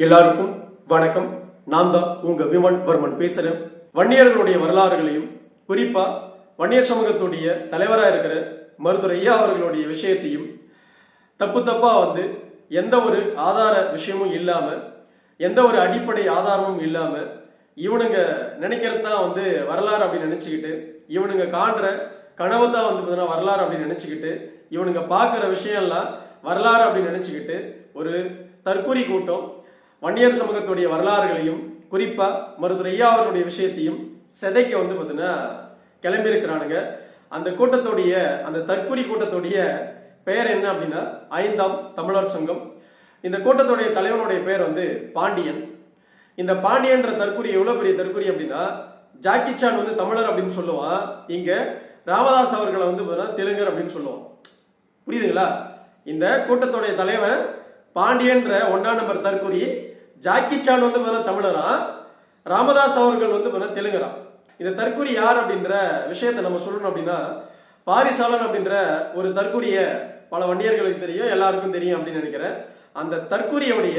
எல்லாருக்கும் வணக்கம். நான் தான் உங்க விமன் வர்மன் பேசுறேன். வன்னியர்களுடைய வரலாறுகளையும் குறிப்பா வன்னியர் சமூகத்துடைய தலைவராக இருக்கிற மருத்துவர் ஐயா அவர்களுடைய விஷயத்தையும் தப்பு தப்பா வந்து எந்த ஒரு ஆதார விஷயமும் இல்லாம எந்த ஒரு அடிப்படை ஆதாரமும் இல்லாம இவனுங்க நினைக்கிறது தான் வந்து வரலாறு அப்படின்னு நினைச்சுக்கிட்டு இவனுங்க காண்ற கனவு தான் வந்து பார்த்தீங்கன்னா வரலாறு அப்படின்னு நினைச்சுக்கிட்டு இவனுங்க பார்க்குற விஷயம்லாம் வரலாறு அப்படின்னு நினைச்சுக்கிட்டு ஒரு தற்கொலை கூட்டம் வன்னியர் சமூகத்துடைய வரலாறுகளையும் குறிப்பாக மருத்துவர் ஐயா அவர்களுடைய விஷயத்தையும் சிதைக்க வந்து பார்த்தீங்கன்னா கிளம்பியிருக்கிறானுங்க. அந்த கூட்டத்துடைய அந்த தற்கூரி கூட்டத்துடைய பெயர் என்ன அப்படின்னா ஐந்தாம் தமிழர் சங்கம். இந்த கூட்டத்துடைய தலைவனுடைய பெயர் வந்து பாண்டியன். இந்த பாண்டியன்ற தற்குறி எவ்வளோ பெரிய தற்கூரி அப்படின்னா ஜாக்கி சான் வந்து தமிழர் அப்படின்னு சொல்லுவான். இங்கே ராமதாஸ் அவர்களை வந்து பார்த்தீங்கன்னா தெலுங்கர் அப்படின்னு சொல்லுவான். புரியுதுங்களா? இந்த கூட்டத்துடைய தலைவன் பாண்டியன்ற ஒன்றாம் நம்பர் தற்கூரி ஜாக்கி சான் வந்து பார்த்தீங்கன்னா தமிழரா? ராமதாஸ் அவர்கள் வந்து பார்த்தீங்கன்னா தெலுங்கரா? இந்த தற்கூரி யார் அப்படின்ற விஷயத்தை நம்ம சொல்லணும் அப்படின்னா பாரிசாலன் அப்படின்ற ஒரு தற்கூரிய பல வண்டியர்களுக்கு தெரியும் எல்லாருக்கும் தெரியும் அப்படின்னு நினைக்கிறேன். அந்த தற்கூரியோடைய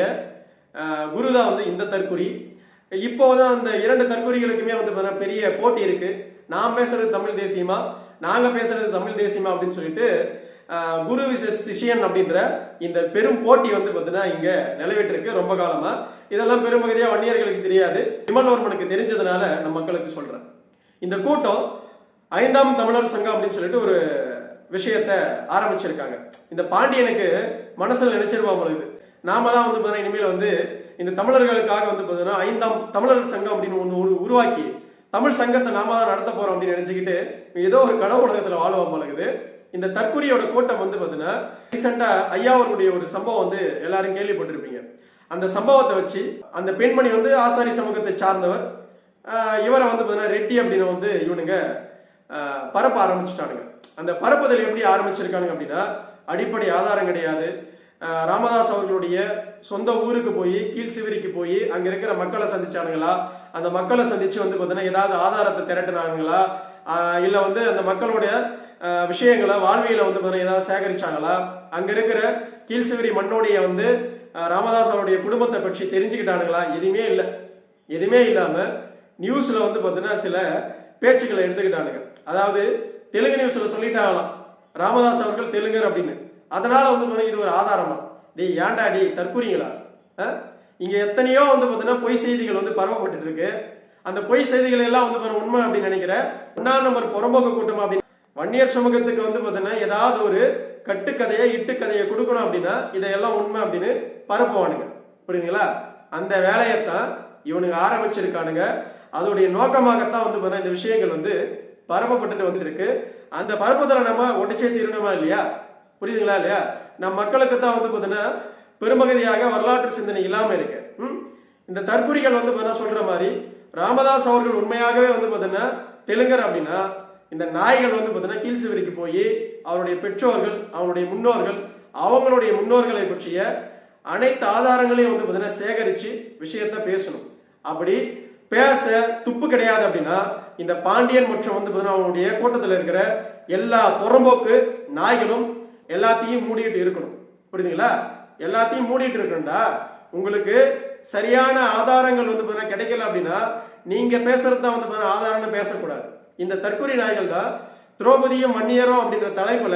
குரு தான் வந்து இந்த தற்கூரி இப்போ தான் அந்த இரண்டு தற்கூரிகளுக்குமே வந்து பார்த்தீங்கன்னா பெரிய போட்டி இருக்கு. நான் பேசுறது தமிழ் தேசியமா? நாங்க பேசுறது தமிழ் தேசியமா அப்படின்னு சொல்லிட்டு குரு விசஸ் சிஷியன் அப்படின்ற இந்த பெரும் போட்டி வந்து பார்த்தீங்கன்னா இங்க நிலவிட்டிருக்கு ரொம்ப காலமா. இதெல்லாம் பெரும்பகுதியா வன்னியர்களுக்கு தெரியாது. விமல்வர்மனுக்கு தெரிஞ்சதுனால நான் மக்களுக்கு சொல்றேன். இந்த கூட்டம் ஐந்தாம் தமிழர் சங்கம் அப்படின்னு சொல்லிட்டு ஒரு விஷயத்த ஆரம்பிச்சிருக்காங்க. இந்த பாண்டியனுக்கு மனசுல நினைச்சிருவாங்க நாம தான் வந்து பார்த்தீங்கன்னா இனிமேல் வந்து இந்த தமிழர்களுக்காக வந்து பார்த்தீங்கன்னா ஐந்தாம் தமிழர் சங்கம் அப்படின்னு ஒன்று உருவாக்கி தமிழ் சங்கத்தை நாம தான் நடத்த போறோம் அப்படின்னு நினைச்சுக்கிட்டு ஏதோ ஒரு கடவுள் உலகத்துல வாழுவோம் பழகுது இந்த தற்கொலையோட கூட்டம் வந்து பார்த்தீங்கன்னா ரீசெண்டா ஐயா அவர்களுடைய ஒரு சம்பவம் வந்து எல்லாரும் கேள்விப்பட்டிருப்பீங்க. அந்த சம்பவத்தை வச்சு அந்த பெண்மணி வந்து ஆசாரி சமூகத்தை சார்ந்தவர் இவரை வந்து பார்த்தீங்கன்னா ரெட்டி அப்படின்னு வந்து இவனுங்க பரப்ப ஆரம்பிச்சுட்டானுங்க. அந்த பரப்புதல் எப்படி ஆரம்பிச்சிருக்கானுங்க அப்படின்னா அடிப்படை ஆதாரம் கிடையாது. ராமதாஸ் அவர்களுடைய சொந்த ஊருக்கு போய் கீழ் சிவரிக்கு போய் அங்க இருக்கிற மக்களை சந்திச்சானுங்களா? அந்த மக்களை சந்திச்சு வந்து பார்த்தீங்கன்னா ஏதாவது ஆதாரத்தை திரட்டினாங்களா இல்லை இல்ல வந்து அந்த மக்களுடைய விஷயங்களை வாழ்வியலை வந்து பார்த்தீங்கன்னா ஏதாவது சேகரிச்சாங்களா? அங்க இருக்கிற கீழ்சிவரி மண்ணோடைய வந்து ராமதாஸ் அவருடைய குடும்பத்தை பற்றி தெரிஞ்சுக்கிட்டானுங்களா? எதுவுமே இல்லை. எதுவுமே இல்லாம நியூஸ்ல வந்து பார்த்தீங்கன்னா சில பேச்சுக்களை எடுத்துக்கிட்டானுங்க. அதாவது தெலுங்கு நியூஸ்ல சொல்லிட்டாங்களாம் ராமதாஸ் அவர்கள் தெலுங்கர் அப்படின்னு. அதனால வந்து பார்த்தீங்கன்னா இது ஒரு ஆதாரமா? டேய் ஏன்டா டி தற்கூறிங்களா? இங்க எத்தனையோ வந்து பார்த்தீங்கன்னா பொய் செய்திகள் வந்து பரவப்பட்டு இருக்கு. அந்த பொய் செய்திகள் எல்லாம் வந்து உண்மை அப்படின்னு நினைக்கிறேன் ஒன்னாம் நம்பர் புறம்போக்கு கூட்டம் அப்படின்னு வன்னியர் சமூகத்துக்கு வந்து பார்த்தீங்கன்னா ஏதாவது ஒரு கட்டுக்கதையை இட்டுக்கதையை கொடுக்கணும் அப்படின்னா இதையெல்லாம் உண்மை அப்படின்னு பரப்புவானுங்க. புரியுதுங்களா? அந்த வேலையைத்தான் இவனுங்க ஆரம்பிச்சிருக்கானுங்க. அதோடைய நோக்கமாகத்தான் வந்து பார்த்தீங்கன்னா இந்த விஷயங்கள் வந்து பரப்பப்பட்டுட்டு வந்துட்டு இருக்கு அந்த பரப்புதலை நம்ம ஒட்டிச்சே தீரணுமா இல்லையா? புரியுதுங்களா இல்லையா? நம் மக்களுக்கு தான் வந்து பார்த்தீங்கன்னா பெருமகதியாக வரலாற்று சிந்தனை இல்லாம இருக்கு. இந்த தற்குறிகள் வந்து பார்த்தீங்கன்னா சொல்ற மாதிரி ராமதாஸ் அவர்கள் உண்மையாகவே வந்து பார்த்தீங்கன்னா தெலுங்கர் அப்படின்னா இந்த நாய்கள் வந்து பார்த்தீங்கன்னா கீழ்சிவரிக்கு போய் அவருடைய பெற்றோர்கள் அவருடைய முன்னோர்கள் அவங்களுடைய முன்னோர்களை பற்றிய அனைத்து ஆதாரங்களையும் வந்து பார்த்தீங்கன்னா சேகரித்து விஷயத்த பேசணும். அப்படி பேச துப்பு கிடையாது அப்படின்னா இந்த பாண்டியன் மற்றும் வந்து பார்த்தீங்கன்னா அவனுடைய கூட்டத்தில் இருக்கிற எல்லா புறம்போக்கு நாய்களும் எல்லாத்தையும் மூடிட்டு இருக்கணும். புரியுதுங்களா? எல்லாத்தையும் மூடிட்டு இருக்கணும்டா. உங்களுக்கு சரியான ஆதாரங்கள் வந்து பார்த்தீங்கன்னா கிடைக்கல அப்படின்னா நீங்க பேசுறது தான் வந்து பார்த்தீங்கன்னா ஆதாரம்னு பேசக்கூடாது. இந்த தற்கொலை நாய்கள் தான் திரௌபதியும் மன்னியரும் அப்படின்ற தலைப்புல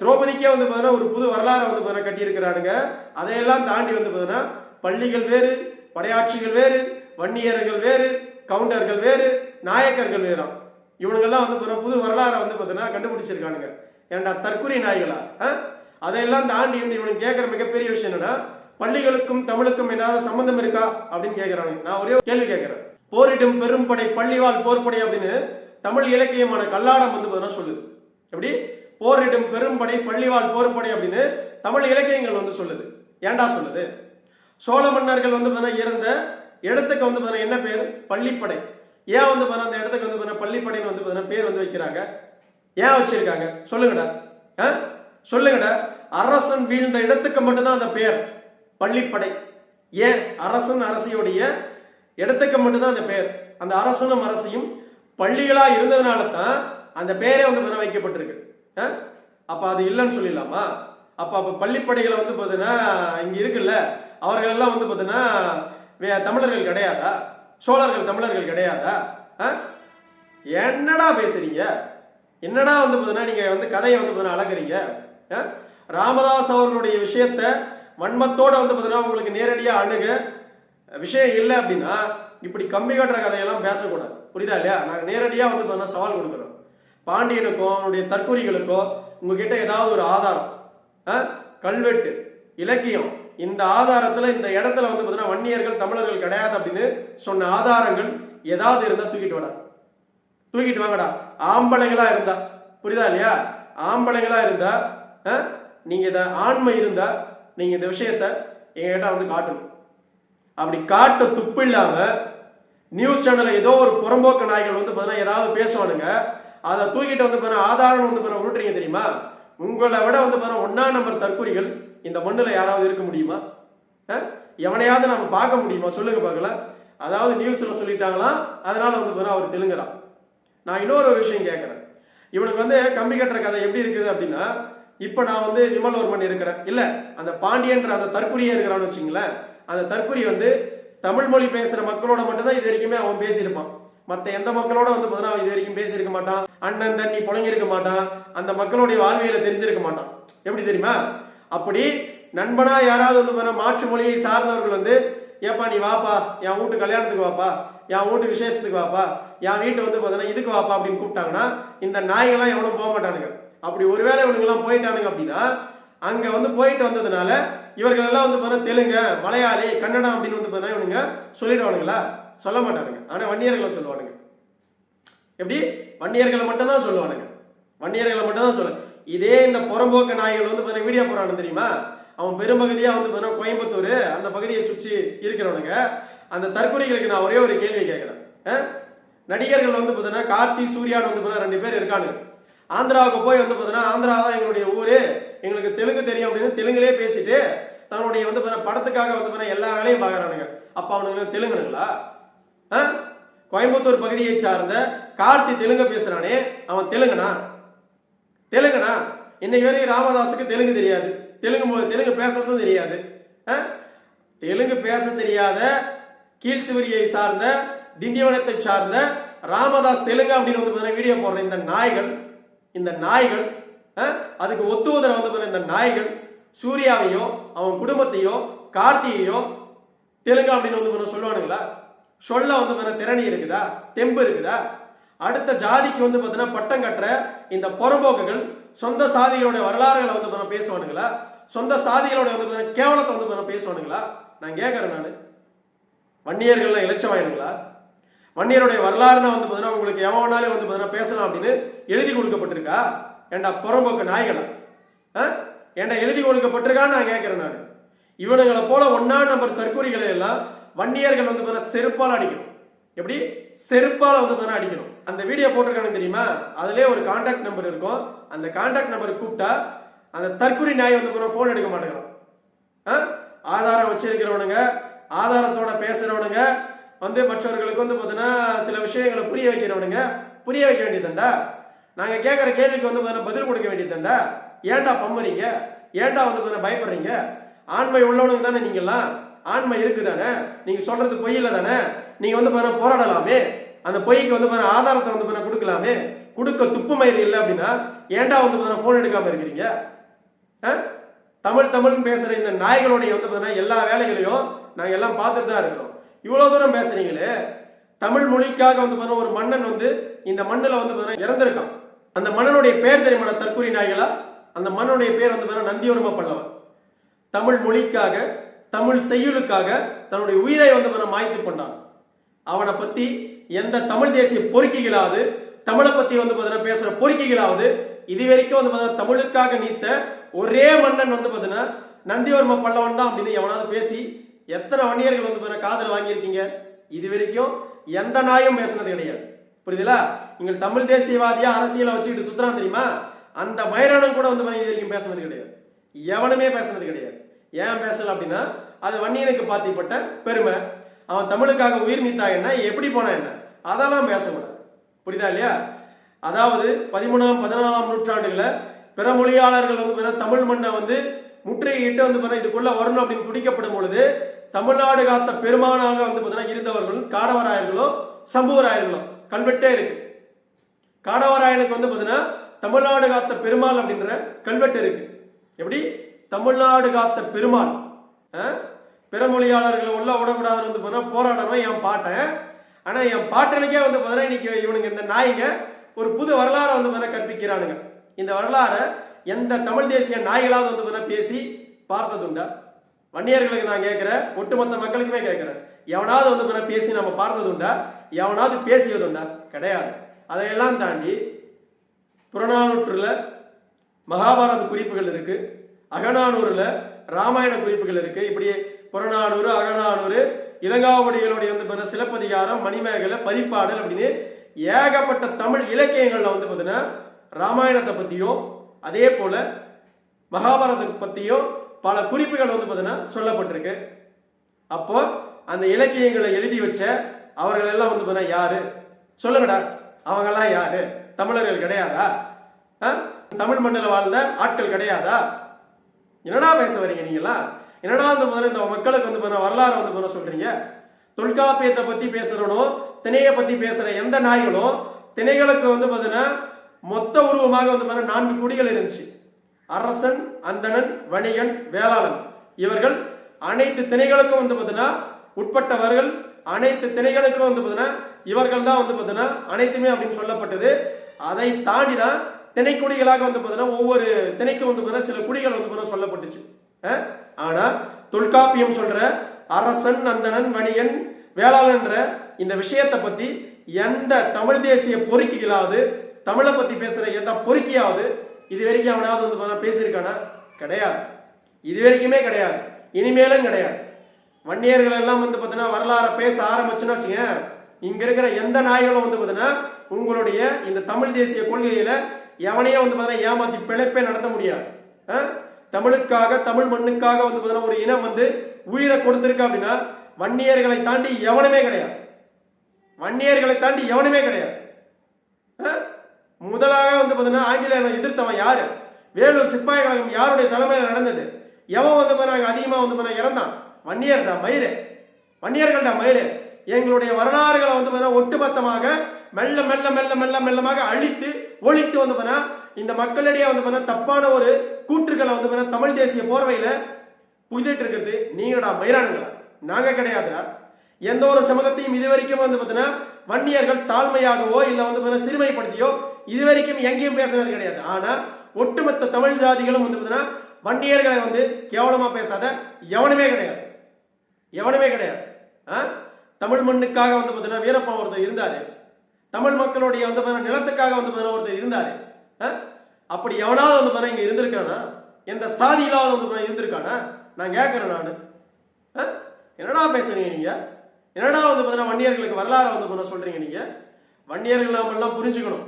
திரௌபதிக்கே வந்து பார்த்தீங்கன்னா ஒரு புது வரலாறை வந்து பார்த்தீங்கன்னா கட்டியிருக்கிறானுங்க. அதையெல்லாம் தாண்டி வந்து பார்த்தீங்கன்னா பள்ளிகள் வேறு படையாட்சிகள் வேறு வன்னியர்கள் வேறு கவுண்டர்கள் வேறு நாயக்கர்கள் வேறாம். இவனுங்கெல்லாம் வந்து பார்த்தீங்கன்னா புது வரலாறை வந்து பார்த்தீங்கன்னா கண்டுபிடிச்சிருக்கானுங்க. ஏன்டா தற்கொலை நாய்களா? ஆ? அதையெல்லாம் தாண்டி வந்து இவனுக்கு கேட்குற மிகப்பெரிய விஷயம் என்னன்னா பள்ளிகளுக்கும் தமிழுக்கும் ஏதாவது சம்பந்தம் இருக்கா அப்படின்னு கேட்குறாங்க நான் ஒரே ஒரு கேள்வி கேட்குறேன் போரிடும் பெரும்படை பள்ளிவாள் போர்படை அப்படின்னு தமிழ் இலக்கியமான கல்லாடம் வந்து பார்த்தீங்கன்னா சொல்லுது எப்படி? போரிடும் பெரும்படை பள்ளிவாழ் போர்படை அப்படின்னு தமிழ் இலக்கியங்கள் வந்து சொல்லுது. ஏன்டா சொல்லுது? சோழ மன்னர்கள் வந்து பார்த்தீங்கன்னா இருந்த இடத்துக்கு வந்து பார்த்தீங்கன்னா என்ன பேர்? பள்ளிப்படை. ஏன் வந்து பார்த்தீங்கன்னா அந்த இடத்துக்கு வந்து பார்த்தீங்கன்னா பள்ளிப்படைன்னு வந்து பார்த்தீங்கன்னா பேர் வந்து வைக்கிறாங்க? ஏன் வச்சிருக்காங்க? சொல்லுங்கடா. ஆ? சொல்லுங்கடா. அரசன் வீழ்ந்த இடத்துக்கு மட்டும்தான் அந்த பெயர் பள்ளிப்படை. ஏன்? அரசன் அரசியுடைய இடத்துக்கு மட்டும்தான் அந்த பெயர் அந்த அரசனும் அரசியும் பள்ளிகளாக இருந்ததுனால தான் அந்த பெயரே வந்து மன வைக்கப்பட்டிருக்கு ஆ? அது இல்லைன்னு சொல்லிடலாமா? அப்போ அப்போ பள்ளிப்படைகளை வந்து பார்த்தீங்கன்னா இங்கே இருக்குல்ல அவர்கள் எல்லாம் வந்து பார்த்தீங்கன்னா வே- தமிழர்கள் கிடையாதா? சோழர்கள் தமிழர்கள் கிடையாதா? ஆ? என்னடா பேசுறீங்க? என்னடா வந்து பார்த்தீங்கன்னா நீங்க வந்து கதையை வந்து பார்த்தீங்கன்னா அழகுறீங்க? ஆ? ராமதாஸ் அவர்களுடைய விஷயத்த வன்மத்தோடு வந்து பார்த்தீங்கன்னா உங்களுக்கு நேரடியாக அணுக விஷயம் இல்லை அப்படின்னா இப்படி கம்பி கட்டுற கதையெல்லாம் பேசக்கூடாது. புரியுதா இல்லையா நாங்கள் நேரடியாக வந்து பார்த்தீங்கன்னா சவால் கொடுக்குறோம் பாண்டியனுக்கோ அவனுடைய தற்கொலைகளுக்கோ உங்ககிட்ட ஏதாவது ஒரு ஆதாரம் ஆ? கல்வெட்டு இலக்கியம் இந்த ஆதாரத்தில் இந்த இடத்துல வந்து பார்த்தீங்கன்னா வன்னியர்கள் தமிழர்கள் கிடையாது அப்படின்னு சொன்ன ஆதாரங்கள் ஏதாவது இருந்தால் தூக்கிட்டு வாடா தூக்கிட்டு வாங்கடா ஆம்பளைகளாக இருந்தா புரியுதா இல்லையா ஆம்பளைகளாக இருந்தா ஆ? இதை ஆண்மை இருந்தா நீங்கள் இந்த விஷயத்த எங்ககிட்ட வந்து காட்டணும் அப்படி காட்ட துப்பு இல்லாமல் நியூஸ் சேனல்ல ஏதோ ஒரு புறம்போக்கு நாய்கள் வந்து பார்த்தீங்கன்னா ஏதாவது பேசுவானுங்க. அதை தூக்கிட்டு வந்து பார்த்தீங்கன்னா ஆதாரம் வந்து பார்த்தீங்கன்னா உருட்டுறீங்க தெரியுமா? உங்களை விட வந்து பார்த்தீங்கன்னா ஒன்னா நம்பர் தற்கொலைகள் இந்த மண்ணுல யாராவது இருக்க முடியுமா? எவனையாவது நம்ம பார்க்க முடியுமா? சொல்லுங்க பார்க்கலாம் அதாவது நியூஸ்ல சொல்லிட்டாங்களாம் அதனால வந்து பார்த்தீங்கன்னா அவர் தெலுங்குறான் நான் இன்னொரு ஒரு விஷயம் கேட்கறேன். இவனுக்கு வந்து கம்பி கட்டுற கதை எப்படி இருக்குது அப்படின்னா இப்ப நான் வந்து விமல்வர்மன் இருக்கிறேன். இல்ல அந்த பாண்டியன்ற அந்த தற்குறியே இருக்கிறான்னு வச்சுங்களேன். அந்த தற்குறி வந்து தமிழ் மொழி பேசுற மக்களோட மட்டும்தான் இது வரைக்குமே அவன் பேசியிருப்பான். மத்த எந்த மக்களோட வந்து பார்த்தீங்கன்னா அவன் இது வரைக்கும் பேசியிருக்க மாட்டான். அண்ணன் தண்ணி புழங்கிருக்க மாட்டான். அந்த மக்களுடைய வாழ்வியலை தெரிஞ்சிருக்க மாட்டான். எப்படி தெரியுமா? அப்படி நண்பனா யாராவது வந்து மாற்று மொழியை சார்ந்தவர்கள் வந்து ஏப்பா நீ வாப்பா என் வீட்டு கல்யாணத்துக்கு வாப்பா என் வீட்டு விசேஷத்துக்கு வாப்பா என் வீட்டு வந்து பார்த்தீங்கன்னா இதுக்கு வாப்பா அப்படின்னு கூப்பிட்டாங்கன்னா இந்த நாய்கள்லாம் எவனும் போக மாட்டானுங்க அப்படி ஒருவேளை இவனுங்கெல்லாம் போயிட்டானுங்க அப்படின்னா அங்க வந்து போயிட்டு வந்ததுனால இவர்கள் எல்லாம் வந்து பார்த்தா தெலுங்கு மலையாளி கன்னடம் அப்படின்னு வந்து பார்த்தா இவனுங்க சொல்லிடுவானுங்களா? சொல்ல மாட்டானுங்க. ஆனா வன்னியர்களை சொல்லுவானுங்க. எப்படி? வன்னியர்களை மட்டும்தான் சொல்லுவானுங்க. வன்னியர்களை மட்டும்தான் சொல்ல இதே இந்த புறம்போக்க நாய்கள் வந்து பார்த்தா வீடியோ போறானு தெரியுமா? அவன் பெரும்பகுதியா வந்து பார்த்தீங்கன்னா கோயம்புத்தூர் அந்த பகுதியை சுற்றி இருக்கிறவனுங்க. அந்த தற்கொலைகளுக்கு நான் ஒரே ஒரு கேள்வி கேட்கிறேன் நடிகர்கள் வந்து பார்த்தீங்கன்னா கார்த்தி சூர்யான்னு வந்து பார்த்தீங்கன்னா ரெண்டு பேர் இருக்கானுங்க. ஆந்திராவுக்கு போய் வந்து பார்த்தீங்கன்னா ஆந்திரா தான் எங்களுடைய ஊரு. எங்களுக்கு தெலுங்கு தெரியும் அப்படின்னு தெலுங்குலேயே பேசிட்டு தன்னுடைய வந்து படத்துக்காக வந்து எல்லா வேலையும் பார்க்குறானுங்க அப்ப அவனுக்கு தெலுங்குனுங்களா ஆ? கோயம்புத்தூர் பகுதியை சார்ந்த கார்த்தி தெலுங்கு பேசுறானே அவன் தெலுங்குனா தெலுங்குனா இன்னைக்கு வரைக்கும் ராமதாஸுக்கு தெலுங்கு தெரியாது தெலுங்கு தெலுங்கு பேசுறதும் தெரியாது ஆ? தெலுங்கு பேச தெரியாத கீழ்சுவரியை சார்ந்த திண்டிவனத்தை சார்ந்த ராமதாஸ் தெலுங்கு அப்படின்னு வந்து பார்த்தீங்கன்னா வீடியோ போடுற இந்த நாய்கள் இந்த நாய்கள் ஆ? அதுக்கு ஒத்து உதற வந்து இந்த நாய்கள் சூர்யாவையோ அவன் குடும்பத்தையோ கார்த்தியையோ தெலுங்கு அப்படின்னு வந்து பார்த்தீங்கன்னா சொல்லுவானுங்களா? சொல்ல வந்து பார்த்தீங்கன்னா திறனி இருக்குதா? தெம்பு இருக்குதா? அடுத்த ஜாதிக்கு வந்து பார்த்தீங்கன்னா பட்டம் கட்டுற இந்த புறம்போக்குகள் சொந்த சாதிகளுடைய வரலாறுகளை வந்து பார்த்தீங்கன்னா பேசுவானுங்களா? சொந்த சாதிகளோட வந்து பார்த்தீங்கன்னா கேவலத்தை வந்து பார்த்தீங்கன்னா பேசுவானுங்களா? நான் கேட்கறேன் நான். வன்னியர்கள்லாம் இலச்சவாயனுங்களா வன்னியருடைய வரலாறுனா வந்து பார்த்தீங்கன்னா உங்களுக்கு எவனாலே வந்து பார்த்தீங்கன்னா பேசலாம் அப்படின்னு எழுதி கொடுக்கப்பட்டிருக்கா? ஏண்டா புறம்போக்கு நாய்களா? ஏண்டா எழுதி கொடுக்கப்பட்டிருக்கான்னு நான் கேட்கறேன் நான். இவனுங்களை போல ஒன்னா நம்பர் தற்கொலைகளை எல்லாம் வன்னியர்கள் வந்து பார்த்தீங்கன்னா செருப்பால் அடிக்கணும். எப்படி? செருப்பால் வந்து பார்த்தீங்கன்னா அடிக்கணும். அந்த வீடியோ போட்டிருக்கானு தெரியுமா? அதுலேயே ஒரு கான்டாக்ட் நம்பர் இருக்கும். அந்த கான்டாக்ட் நம்பர் கூப்பிட்டா அந்த தற்கொலை நாய் வந்து ஃபோன் எடுக்க மாட்டேங்கிறான். ஆ? ஆதாரம் வச்சிருக்கிறவனுங்க ஆதாரத்தோட பேசுறவனுங்க வந்து மற்றவர்களுக்கு வந்து பார்த்தீங்கன்னா சில விஷயங்களை புரிய வைக்கிறவனுங்க புரிய வைக்க வேண்டியதுண்டா நாங்கள் கேட்குற கேள்விக்கு வந்து பார்த்தீங்கன்னா பதில் கொடுக்க வேண்டியதுண்டா ஏன்டா பம்புறீங்க? ஏன்டா வந்து பார்த்தீங்கன்னா பயப்படுறீங்க? ஆண்மை உள்ளவனுக்கு தானே நீங்கெல்லாம். ஆண்மை இருக்குதானே? நீங்க சொல்றது பொய் இல்லை தானே? நீங்க வந்து பாருங்க போராடலாமே. அந்த பொய்க்கு வந்து பாருங்க ஆதாரத்தை வந்து பாருங்க கொடுக்கலாமே. கொடுக்க துப்பு மயிறு இல்லை அப்படின்னா ஏன்டா வந்து பாருங்க போன் எடுக்காம இருக்கிறீங்க? ஆ? தமிழ் தமிழ்னு பேசுற இந்த நாய்களுடைய வந்து பார்த்தீங்கன்னா எல்லா வேலைகளையும் நாங்க எல்லாம் பார்த்துட்டு தான் இருக்கிறோம். இவ்வளவு தூரம் பேசுறீங்களே. தமிழ் மொழிக்காக வந்து பார்த்தீங்கன்னா ஒரு மன்னன் வந்து இந்த மண்ணில் வந்து பார்த்தீங்கன்னா இறந்திருக்கான். அந்த மன்னனுடைய பேர் தெரியுமா தற்கூரி நாய்களா? அந்த மன்னனுடைய பேர் வந்து பார்த்தீங்கன்னா நந்திவர்ம பல்லவன். தமிழ் மொழிக்காக தமிழ் செய்யுளுக்காக தன்னுடைய உயிரை வந்து மாய்த்து கொண்டான். அவனை பத்தி எந்த தமிழ் தேசிய பொறுக்கிகளாவது தமிழை பத்தி வந்து பார்த்தீங்கன்னா பேசுற பொறுக்கிகளாவது இது வரைக்கும் வந்து பார்த்தீங்கன்னா தமிழுக்காக நீத்த ஒரே மன்னன் வந்து பார்த்தீங்கன்னா நந்திவர்ம பல்லவன் தான் அப்படின்னு எவனாவது பேசி எத்தனை வன்னியர்கள் வந்து பார்த்தீங்கன்னா காதல் வாங்கியிருக்கீங்க? இது வரைக்கும் எந்த நாயும் பேசுனது கிடையாது. புரியுதுல? நீங்கள் தமிழ் தேசியவாதியா அரசியலை வச்சுக்கிட்டு சுத்துறான் தெரியுமா? அந்த மயிரானம் கூட வந்து பார்த்தீங்கன்னா இது வரைக்கும் பேசுனது கிடையாது. எவனுமே பேசுனது கிடையாது. ஏன் பேசல அப்படின்னா அது வன்னியனுக்கு பாத்திப்பட்ட பெருமை. அவன் தமிழுக்காக உயிர் நீத்தா என்ன எப்படி போனா என்ன? அதெல்லாம் பேசக்கூடாது. புரியுதா இல்லையா? அதாவது பதிமூணாம் பதினாலாம் நூற்றாண்டுகள பிற மொழியாளர்கள் வந்து தமிழ் மண்ணை வந்து முற்றுகையிட்டு வந்து இதுக்குள்ள வரணும் அப்படின்னு துடிக்கப்படும் பொழுது தமிழ்நாடு காத்த பெருமானாக வந்து பார்த்தீங்கன்னா இருந்தவர்களும் காடவராயர்களும் சம்புவராயர்களும் கல்வெட்டே இருக்கு. காடவராயனுக்கு வந்து பார்த்தீங்கன்னா தமிழ்நாடு காத்த பெருமாள் அப்படின்ற கல்வெட்டு இருக்கு. எப்படி? தமிழ்நாடு காத்த பெருமாள். ஆ? பிறமொழியாளர்களை உள்ள விடக்கூடாதுன்னு வந்து பார்த்தா போராடணும் என் பாட்டேன் ஆனா என் பாட்டனுக்கே வந்து பார்த்தீங்கன்னா இன்னைக்கு இவனுங்க இந்த நாய்ங்க ஒரு புது வரலாறை வந்து பார்த்தீங்கன்னா கற்பிக்கிறானுங்க. இந்த வரலாறை எந்த தமிழ் தேசிய நாய்களாவது வந்து பார்த்தீங்கன்னா பேசி பார்த்ததுண்டா? வன்னியர்களுக்கு நான் கேட்கிறேன் ஒட்டுமொத்த மக்களுக்குமே கேட்கிறேன். எவனாவது வந்து பார்த்தீங்கன்னா பேசி நம்ம பார்த்ததுண்டா? எவனாவது பேசியதுண்டா? கிடையாது. அதையெல்லாம் தாண்டி புறநானூற்றில் மகாபாரத குறிப்புகள் இருக்கு. அகநானூரில் ராமாயண குறிப்புகள் இருக்கு. இப்படி புறநானூறு அகநானூறு இளங்காவடிகளுடைய வந்து பார்த்தீங்கன்னா சிலப்பதிகாரம் மணிமேகலை பரிப்பாடல் அப்படின்னு ஏகப்பட்ட தமிழ் இலக்கியங்கள்ல வந்து பார்த்தீங்கன்னா ராமாயணத்தை பத்தியும் அதே போல மகாபாரதத்தை பத்தியும் பல குறிப்புகள் வந்து பார்த்தீங்கன்னா சொல்லப்பட்டிருக்கு. அப்போ அந்த இலக்கியங்களை எழுதி வச்ச அவர்கள் எல்லாம் வந்து பார்த்தீங்கன்னா யாரு? சொல்லுங்கடா. அவங்கெல்லாம் யாரு? தமிழர்கள் கிடையாதா? தமிழ் மண்ணில் வாழ்ந்த ஆட்கள் கிடையாதா? என்னடா பேச வரீங்க நீங்களா? என்னடா வந்து மாதிரி இந்த மக்களுக்கு வந்து பண்ண வரலாறு வந்து பண்ண சொல்றீங்க? தொல்காப்பியத்தை பத்தி பேசுறனும் திணையை பத்தி பேசுற எந்த நாய்களும் திணைகளுக்கு வந்து பார்த்தீங்கன்னா மொத்த உருவமாக வந்து பார்த்தீங்கன்னா நான்கு குடிகள் இருந்துச்சு. அரசன் அந்தணன் வணிகன் வேளாளன். இவர்கள் அனைத்து திணைகளுக்கும் வந்து பார்த்தீங்கன்னா உட்பட்டவர்கள். அனைத்து திணைகளுக்கும் வந்து பார்த்தீங்கன்னா இவர்கள் தான் வந்து பார்த்தீங்கன்னா அனைத்துமே அப்படின்னு சொல்லப்பட்டது. அதை தாண்டி தான் திணைக்குடிகளாக வந்து பார்த்தீங்கன்னா ஒவ்வொரு திணைக்கும் வந்து பார்த்தீங்கன்னா சில குடிகள் வந்து பார்த்தீங்கன்னா சொல்லப்பட்டுச்சு. ஆனா தொல்காப்பியம் சொல்ற அரசன் நந்தனன் மணியன் வேளாளன்ற இந்த விஷயத்தை பத்தி எந்த தமிழ் தேசிய பொறுக்கிகளாவது தமிழை பத்தி பேசுற எந்த பொறுக்கியாவது இது வரைக்கும் அவனாவது வந்து பேசியிருக்கானா? கிடையாது. இது வரைக்குமே கிடையாது. இனிமேலும் கிடையாது. வன்னியர்கள் எல்லாம் வந்து பார்த்தீங்கன்னா வரலாறை பேச ஆரம்பிச்சுன்னு வச்சுங்க இங்க இருக்கிற எந்த நாய்களும் வந்து பார்த்தீங்கன்னா உங்களுடைய இந்த தமிழ் தேசிய கொள்கையில எவனையும் வந்து பார்த்தீங்கன்னா ஏமாத்தி பிழைப்பே நடத்த முடியாது. ஆ? தமிழுக்காக தமிழ் மண்ணுக்காக வந்து பார்த்தீங்கன்னா ஒரு இனம் வந்து உயிரை கொடுத்திருக்கு அப்படின்னா வன்னியர்களை தாண்டி எவனுமே கிடையாது. வன்னியர்களை தாண்டி எவனுமே கிடையாது. ஆ? முதலாக வந்து பார்த்தீங்கன்னா ஆங்கிலேயனை எதிர்த்தவன் யாரு? வேலூர் சிப்பாய் கழகம் யாருடைய தலைமையில் நடந்தது? எவன் வந்து பாருங்க அதிகமாக வந்து பார்த்தீங்கன்னா இறந்தான்? வன்னியர்டா மயிறு. வன்னியர்கள்டா மயிறு. எங்களுடைய வரலாறுகளை வந்து பார்த்தீங்கன்னா ஒட்டுமொத்தமாக மெல்ல மெல்ல மெல்ல மெல்ல மெல்லமாக அழித்து ஒழித்து வந்து பாருங்க இந்த மக்களிடையே வந்து பாருங்க தப்பான ஒரு கூற்றுக்களை வந்து பாருங்க தமிழ் தேசிய போர்வையில புதிட்டு இருக்கிறது. நீங்களா மயிரானுங்களா நாங்க கிடையாதுடா. எந்த ஒரு சமூகத்தையும் இதுவரைக்கும் வந்து பார்த்தீங்கன்னா வன்னியர்கள் தாழ்மையாகவோ இல்லை வந்து பார்த்தீங்கன்னா சிறுமைப்படுத்தியோ இதுவரைக்கும் எங்கேயும் பேசுறது கிடையாது. ஆனா ஒட்டுமொத்த தமிழ் ஜாதிகளும் வந்து பார்த்தீங்கன்னா வன்னியர்களை வந்து கேவலமா பேசாத எவனுமே கிடையாது. எவனுமே கிடையாது. ஆ? தமிழ் மண்ணுக்காக வந்து பார்த்தீங்கன்னா வீரப்பா ஒருத்தர் இருந்தாரு. தமிழ் மக்களுடைய வந்து பார்த்தீங்கன்னா நிலத்துக்காக வந்து பார்த்தீங்கன்னா ஒருத்தர் இருந்தாரு. ஆ? அப்படி எவனாவது வந்து பார்த்தீங்கன்னா இங்க இருந்திருக்கானா? எந்த சாதியிலாவது வந்து பார்த்தீங்கன்னா இருந்திருக்கானா? நான் கேட்கறேன் நான். ஆ? என்னடா பேசுறீங்க நீங்க? என்னடா வந்து பார்த்தீங்கன்னா வன்னியர்களுக்கு வரலாறு வந்து பண்ண சொல்றீங்க நீங்க? வன்னியர்கள் நாம எல்லாம் புரிஞ்சுக்கணும்.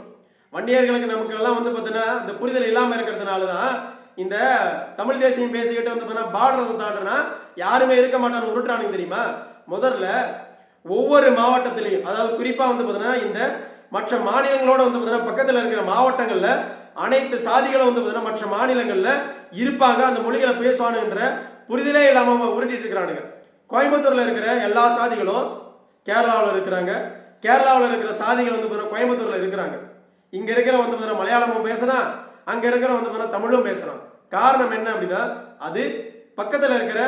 வன்னியர்களுக்கு நமக்கு எல்லாம் வந்து பார்த்தீங்கன்னா இந்த புரிதல் இல்லாம இருக்கிறதுனால தான் இந்த தமிழ் தேசியம் பேசிக்கிட்டு வந்து பார்த்தீங்கன்னா பார்டரை தாண்டுனா யாருமே இருக்க மாட்டான்னு உருட்டுறானுங்க தெரியுமா? முதல்ல ஒவ்வொரு மாவட்டத்திலையும் அதாவது குறிப்பா வந்து பார்த்தீங்கன்னா இந்த மற்ற மாநிலங்களோட வந்து பார்த்தீங்கன்னா பக்கத்துல இருக்கிற மாவட்டங்கள்ல அனைத்து சாதிகளும் வந்து பார்த்தீங்கன்னா மற்ற மாநிலங்கள்ல இருப்பாங்க. அந்த மொழிகளை பேசுவானுன்ற புரிதலே இல்லாம உருட்டிட்டு இருக்கிறானுங்க. கோயம்புத்தூர்ல இருக்கிற எல்லா சாதிகளும் கேரளாவில் இருக்கிறாங்க. கேரளாவில் இருக்கிற சாதிகள் வந்து பார்த்தீங்கன்னா கோயம்புத்தூர்ல இருக்கிறாங்க. இங்க இருக்கிற வந்து பார்த்தீங்கன்னா மலையாளமும் பேசுறான் அங்க இருக்கிற வந்து பார்த்தீங்கன்னா தமிழும் பேசுறான். காரணம் என்ன அப்படின்னா அது பக்கத்துல இருக்கிற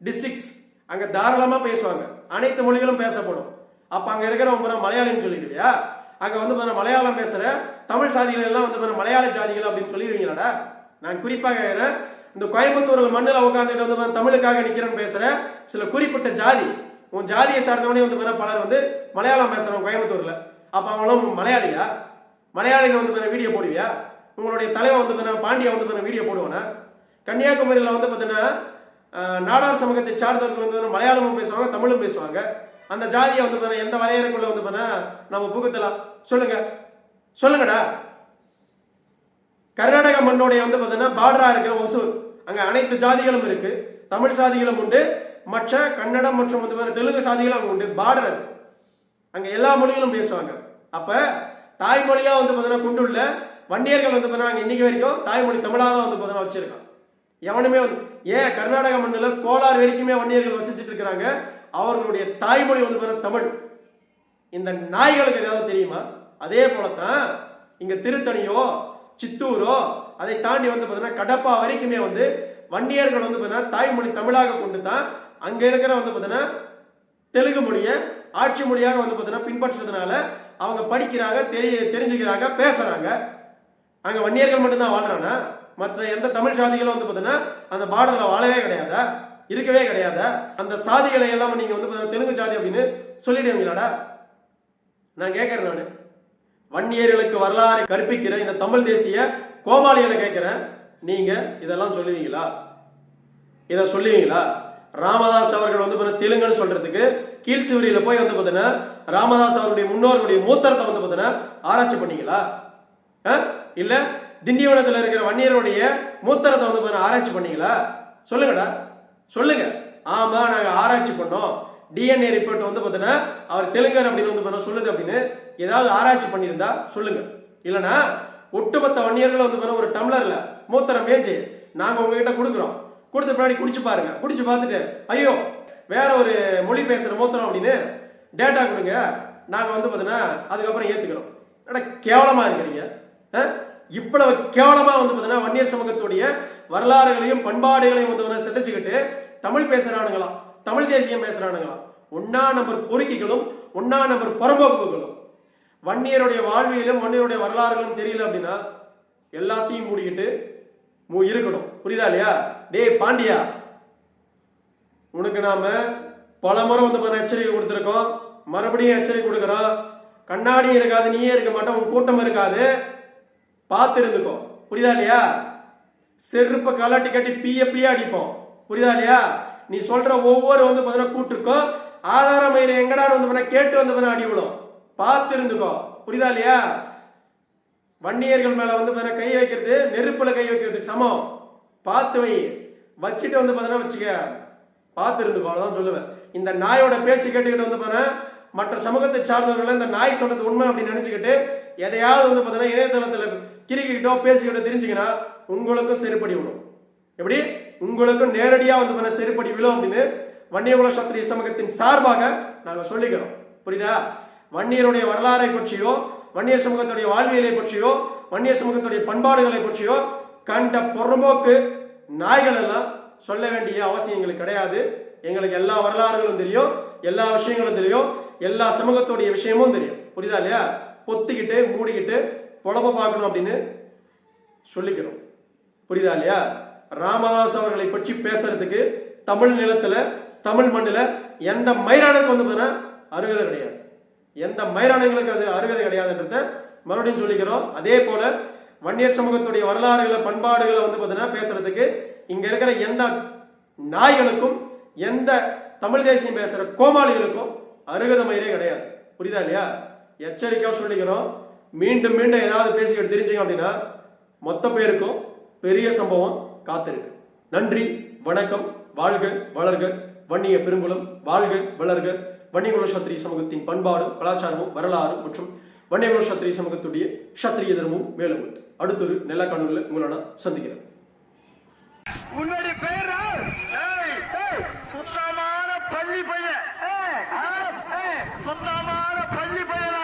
டிஸ்ட்ரிக்ட்ஸ் அங்க தாராளமா பேசுவாங்க. அனைத்து மொழிகளும் பேசப்படும். அப்ப அங்க இருக்கிறவங்க பூரா மலையாளின்னு சொல்லிடுவியா? அங்க வந்து பார்த்தீங்கன்னா மலையாளம் பேசுற தமிழ் சாதிகள் எல்லாம் வந்து பார்த்தீங்கன்னா மலையாள சாதிகள் அப்படின்னு சொல்லிடுவீங்களாடா? நான் குறிப்பாக கேட்கிறேன் இந்த கோயம்புத்தூரில் மண்ணில் உட்காந்துட்டு வந்து தமிழுக்காக நிக்கிறேன்னு பேசுற சில குறிப்பிட்ட ஜாதி உன் ஜாதியை சார்ந்தவனே வந்து பலர் வந்து மலையாளம் பேசுறவங்க கோயம்புத்தூர்ல. அப்ப அவங்களும் மலையாளியா? மலையாளிகள் வந்து பார்த்தீங்கன்னா வீடியோ போடுவியா? உங்களுடைய தலைவன் வந்து பார்த்தீங்கன்னா பாண்டியா வந்து பார்த்தீங்கன்னா வீடியோ போடுவானா? கன்னியாகுமரியில் வந்து பார்த்தீங்கன்னா நாடார் சமூகத்தை சார்ந்தவர்கள் வந்து மலையாளமும் பேசுவாங்க தமிழும் பேசுவாங்க. அந்த ஜாதியை வந்து பார்த்தீங்கன்னா எந்த வரையறைக்குள்ள வந்து பார்த்தீங்கன்னா நம்ம புகுத்தலாம் சொல்லுங்க. சொல்லுங்கடா. கர்நாடக மண்ணுடைய வந்து பார்த்தீங்கன்னா பார்டரா இருக்கிற ஒசூர். அங்க அனைத்து ஜாதிகளும் இருக்கு. தமிழ் சாதிகளும் உண்டு. மற்ற கன்னடம் மற்றும் வந்து தெலுங்கு சாதிகளும் அங்க உண்டு. பார்டர் அங்க எல்லா மொழிகளும் பேசுவாங்க. அப்ப தாய்மொழியா வந்து பார்த்தீங்கன்னா கொண்டுள்ள வண்டியர்கள் வந்து பார்த்தீங்கன்னா இன்னைக்கு வரைக்கும் தாய்மொழி தமிழாக தான் வந்து பார்த்தீங்கன்னா வச்சிருக்கான் எவனுமே வந்து ஏன் கர்நாடக மண்ணில் கோலார் வரைக்குமே வன்னியர்கள் வசிச்சுட்டு இருக்கிறாங்க? அவர்களுடைய தாய்மொழி வந்து பாருங்க தமிழ். இந்த நாய்களுக்கு ஏதாவது தெரியுமா? அதே போலத்தான் இங்க திருத்தணியோ சித்தூரோ அதை தாண்டி வந்து பார்த்தீங்கன்னா கடப்பா வரைக்குமே வந்து வன்னியர்கள் வந்து பார்த்தீங்கன்னா தாய்மொழி தமிழாக கொண்டு தான் அங்க இருக்கிற வந்து பார்த்தீங்கன்னா தெலுங்கு மொழியை ஆட்சி மொழியாக வந்து பார்த்தீங்கன்னா பின்பற்றுறதுனால அவங்க படிக்கிறாங்க தெரிய தெரிஞ்சுக்கிறாங்க பேசுறாங்க. அங்க வன்னியர்கள் மட்டும்தான் வாழ்றானா? மற்ற எந்த தமிழ் சாதிகளும் வந்து பார்த்தீங்கன்னா அந்த பார்டர்ல வாழவே கிடையாதா? இருக்கவே கிடையாதா? அந்த சாதிகளை எல்லாம் நீங்க வந்து பார்த்தீங்கன்னா தெலுங்கு சாதி அப்படின்னு சொல்லிடுவீங்களாடா? நான் கேட்கறேன் நான். வன்னியர்களுக்கு வரலாறு கற்பிக்கிற இந்த தமிழ் தேசிய கோமாளிகளை கேட்கிறேன். நீங்க இதெல்லாம் சொல்லுவீங்களா? இதை சொல்லுவீங்களா? ராமதாஸ் அவர்கள் வந்து பார்த்தீங்கன்னா தெலுங்குன்னு சொல்றதுக்கு கீழ்சிவரியில போய் வந்து பார்த்தீங்கன்னா ராமதாஸ் அவருடைய முன்னோர்களுடைய மூத்தரத்தை வந்து பார்த்தீங்கன்னா ஆராய்ச்சி பண்ணீங்களா? ஆ? இல்ல? திண்டிவனத்தில் இருக்கிற வன்னியருடைய மூத்தரத்தை வந்து பார்த்தீங்கன்னா ஆராய்ச்சி பண்ணீங்களா? சொல்லுங்கடா. சொல்லுங்க. ஆமா நாங்க ஆராய்ச்சி பண்ணோம். டிஎன்ஏ ரிப்போர்ட் வந்து பார்த்தீங்கன்னா அவர் தெலுங்கர் அப்படின்னு வந்து பார்த்தீங்கன்னா சொல்லுது அப்படின்னு. ஏதாவது ஆராய்ச்சி பண்ணியிருந்தா சொல்லுங்க. இல்லைனா ஒட்டுமொத்த வன்னியர்கள் வந்து பார்த்தீங்கன்னா ஒரு டம்ளர்ல மூத்தரம் மேஜ் நாங்க உங்ககிட்ட கொடுக்குறோம். கொடுத்த பின்னாடி குடிச்சு பாருங்க. குடிச்சு பார்த்துட்டு ஐயோ வேற ஒரு மொழி பேசுற மூத்தரம் அப்படின்னு டேட்டா கொடுங்க. நாங்க வந்து பார்த்தீங்கன்னா அதுக்கப்புறம் ஏத்துக்கிறோம். அட கேவலமா இருக்கிறீங்க? ஆ? இவ்வளவு கேவலமா வந்து பார்த்தீங்கன்னா வன்னியர் சமூகத்துடைய வரலாறுகளையும் பண்பாடுகளையும் வந்து சிதைச்சுக்கிட்டு தமிழ் பேசுறானுங்களா தமிழ் தேசியம் பேசுறானுங்களா ஒன்னா நம்பர் பொறுக்கிகளும் ஒன்னா நம்பர் புறம்போக்குகளும் வன்னியருடைய வாழ்வியலும் வன்னியருடைய வரலாறுகளும் தெரியல அப்படின்னா எல்லாத்தையும் மூடிக்கிட்டு இருக்கணும். புரியுதா இல்லையா? டேய் பாண்டியா. உனக்கு நாம பல முறை வந்து எச்சரிக்கை கொடுத்துருக்கோம். மறுபடியும் எச்சரிக்கை கொடுக்குறோம். கண்ணாடியும் இருக்காது நீயே இருக்க மாட்டோம். உன் கூட்டம் இருக்காது. பார்த்து இருந்துக்கோ புரியுதா இல்லையா? செருப்பை கலாட்டி கட்டி பீய பீய அடிப்போம். புரியுதா இல்லையா? நீ சொல்ற ஒவ்வொரு வந்து பார்த்தீங்கன்னா கூட்டுருக்கோம். ஆதாரம் எங்கடா வந்து பார்த்தீங்கன்னா கேட்டு வந்து பார்த்தீங்கன்னா அடி விடும் பார்த்து இருந்துக்கோ புரியுதா இல்லையா? வன்னியர்கள் மேல வந்து பார்த்தீங்கன்னா கை வைக்கிறது நெருப்புல கை வைக்கிறதுக்கு சமம். பார்த்து வை. வச்சுட்டு வந்து பார்த்தீங்கன்னா வச்சுக்க. பார்த்து இருந்துக்கோ அவ்வளவுதான் சொல்லுவேன். இந்த நாயோட பேச்சு கேட்டுக்கிட்டு வந்து பார்த்தீங்கன்னா மற்ற சமூகத்தை சார்ந்தவர்கள் இந்த நாய் சொன்னது உண்மை அப்படின்னு நினைச்சுக்கிட்டு எதையாவது வந்து பார்த்தீங்கன்னா இணையதளத்துல கிறுக்கிக்கிட்டோ பேசிக்கிட்டோ தெரிஞ்சுக்கினா உங்களுக்கும் செருப்படி விடும் எப்படி? உங்களுக்கும் நேரடியா வந்து பண்ண செருப்படி விழும் அப்படின்னு வன்னியகுல சத்திரிய சமூகத்தின் சார்பாக நாங்க சொல்லிக்கிறோம். புரியுதா? வன்னியருடைய வரலாறை பற்றியோ வன்னியர் சமூகத்துடைய வாழ்வியலை பற்றியோ வன்னியர் சமூகத்துடைய பண்பாடுகளை பற்றியோ கண்ட பொறுமோக்கு நாய்கள் எல்லாம் சொல்ல வேண்டிய அவசியம் எங்களுக்கு கிடையாது. எங்களுக்கு எல்லா வரலாறுகளும் தெரியும் எல்லா விஷயங்களும் தெரியும் எல்லா சமூகத்துடைய விஷயமும் தெரியும். புரியுதா இல்லையா? பொத்திக்கிட்டு மூடிக்கிட்டு பொழப்ப பார்க்கணும் அப்படின்னு சொல்லிக்கிறோம். புரியுதா இல்லையா? ராமதாஸ் அவர்களை பற்றி பேசுறதுக்கு தமிழ் நிலத்துல தமிழ் மண்ணில் எந்த மயிரானுக்கு வந்து பார்த்தீங்கன்னா அருகதை கிடையாது. எந்த மயிரானுங்களுக்கு அது அருகதை கிடையாதுன்றத மறுபடியும் சொல்லிக்கிறோம். அதே போல வன்னியர் சமூகத்துடைய வரலாறுகளை பண்பாடுகளை வந்து பார்த்தீங்கன்னா பேசுறதுக்கு இங்க இருக்கிற எந்த நாய்களுக்கும் எந்த தமிழ் தேசியம் பேசுற கோமாளிகளுக்கும் அருகதை மயிரே கிடையாது. புரியுதா இல்லையா? எச்சரிக்கையாக சொல்லிக்கிறோம். மீண்டும் மீண்டும் ஏதாவது பேசிக்கிட்டு தெரிஞ்சுங்க அப்படின்னா மொத்த பேருக்கும் பெரிய சம்பவம் காத்திருக்கு. நன்றி வணக்கம் வாழ்க வளர்க வன்னிய பெருங்குளம் வாழ்க வளர்க. வன்னியகுல சத்திரிய சமூகத்தின் பண்பாடும் கலாச்சாரமும் வரலாறு மற்றும் வன்னியகுல சத்திரிய சமூகத்துடைய சத்திரிய தர்மமும் மேலும் உண்டு. அடுத்தொரு நல்ல உங்களை நான் சந்திக்கிறேன். உன்னுடைய சுத்தமான பள்ளி பையன். சுத்தமான பள்ளி பையன்?